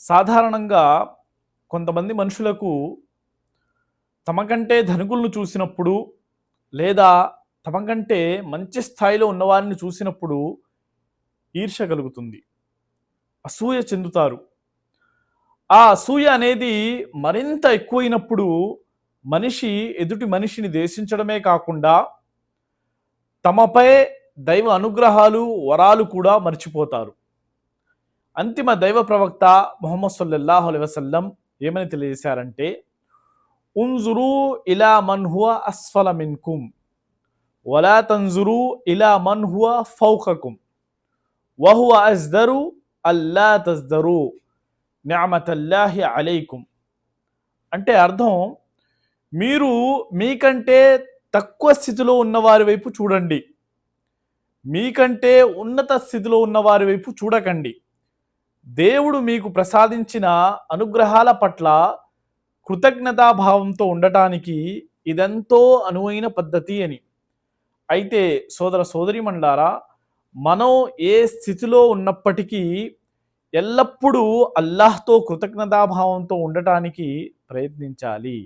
సాధారణంగా కొంతమంది మనుషులకు తమకంటే ధనికులను చూసినప్పుడు లేదా తమకంటే మంచి స్థాయిలో ఉన్నవారిని చూసినప్పుడు ఈర్ష కలుగుతుంది. అసూయ చెందుతారు. ఆ అసూయ అనేది మరింత ఎక్కువైనప్పుడు మనిషి ఎదుటి మనిషిని దేశించడమే కాకుండా తమపై దైవ అనుగ్రహాలు వరాలు కూడా మర్చిపోతారు. అంతిమ దైవ ప్రవక్త మొహమ్మద్ సల్లల్లాహు అలైహి వసల్లం ఏమని తెలియజేశారంటే ఉంజురు ఇలా మన్హువ అస్ఫల మిన్కుం వలా తంజురు ఇలా మన్హువ ఫౌకకుం వహువ అజ్దరు అల్లా తజ్దరు న్యామతల్లాహి అలైకుం అంటే అర్థం మీరు మీకంటే తక్కువ స్థితిలో ఉన్నవారి వైపు చూడండి. మీకంటే ఉన్నత స్థితిలో ఉన్నవారి వైపు చూడకండి. దేవుడు మీకు ప్రసాదించిన అనుగ్రహాల పట్ల కృతజ్ఞతాభావంతో ఉండటానికి ఇదెంతో అనువైన పద్ధతి అని. అయితే సోదర సోదరిమండారా మనం ఏ స్థితిలో ఉన్నప్పటికీ ఎల్లప్పుడూ అల్లాహ్తో కృతజ్ఞతాభావంతో ఉండటానికి ప్రయత్నించాలి.